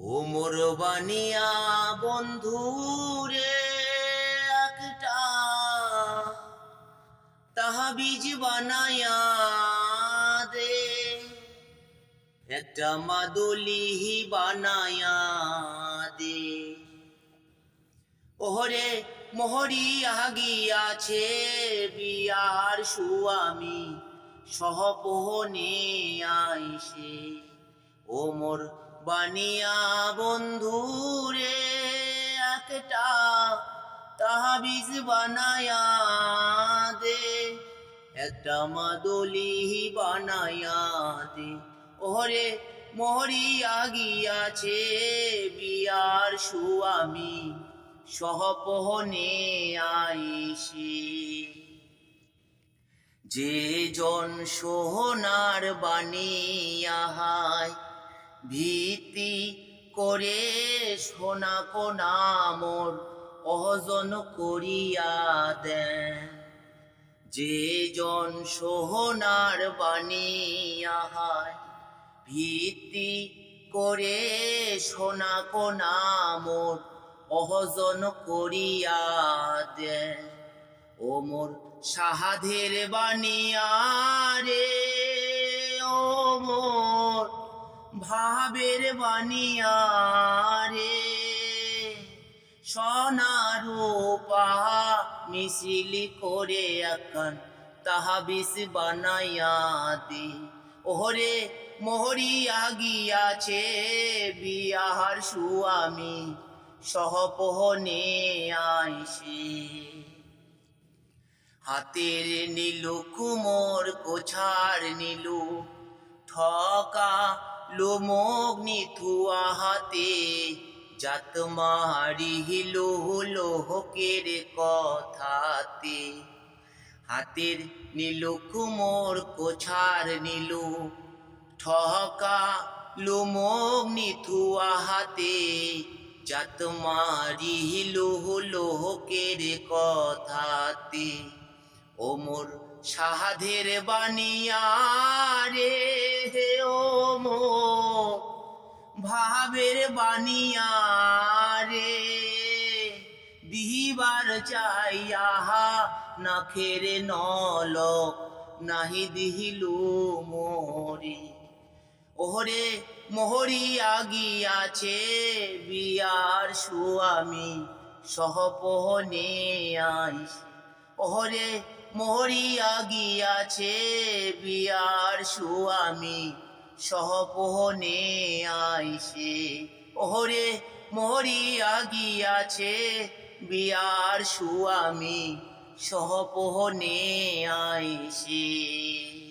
ও মোর বানিয়া বন্ধু রে একটা তাহা বীজ বানায়া দে। একটা মাদুলি বানায়া দে। ওহরে মোহরি আগিয়াছে বিয়ার সুয়ামী সহপহনে আইসে। ও মোর বানিয়া বন্ধু রে একটা তাহাবিজ বানায়া দে, একটা মাদলি বানায়া দে। ওহরে মোহরি আগিয়াছে বিয়ার সুয়ামী, সহপহনে আইসে। যে জন সোহনার বানিয়াহায় ভীতি করে সোনা কোনা মোর অহজন করিয়া দেন। যে জন সোহনার বানিয়াহায় ভীতি করে সোনা কোনা মোর অহজন করিয়া দেন। ও মোর সাহাধের বানিয়া ভাবের বানিয়া রে সোনারূপা মিছিলি করে এখন তাহা বিষ বানাইয়া দে। ওহরে মোহরি আগিয়াছে, বিয়াহার সুয়ামী সহপহনে আইসে। হাতের নীলু কুমোর কোছার নীলু ঠকা লোমোগ নিথুয়া হাতে জাত মারি হিলো হলো হকের কথাতে। হাতের নীলু কুমোর কোছার নীলু, ঠহকা লোমোগ নিথুয়া হাতে জাত মারি হিলো হলো হকের কথাতে ওমর সাহাধের বানিয়া রে হে ওমর ভাবের বানিয়া রে দিবার চাইয়া নাখের নল, নাহি দিহিলু মোরে। ওহরে মোহরি আগিয়াছে, বিয়ার সুয়ামী সহপহনে আইস। ওহরে মোহরি আগিয়াছে, বিয়ার সুয়ামী সহপহনে আইসে। ওহরে মোহরি আগিয়াছে বিয়ার সুয়ামী সহপোহনে আইসে।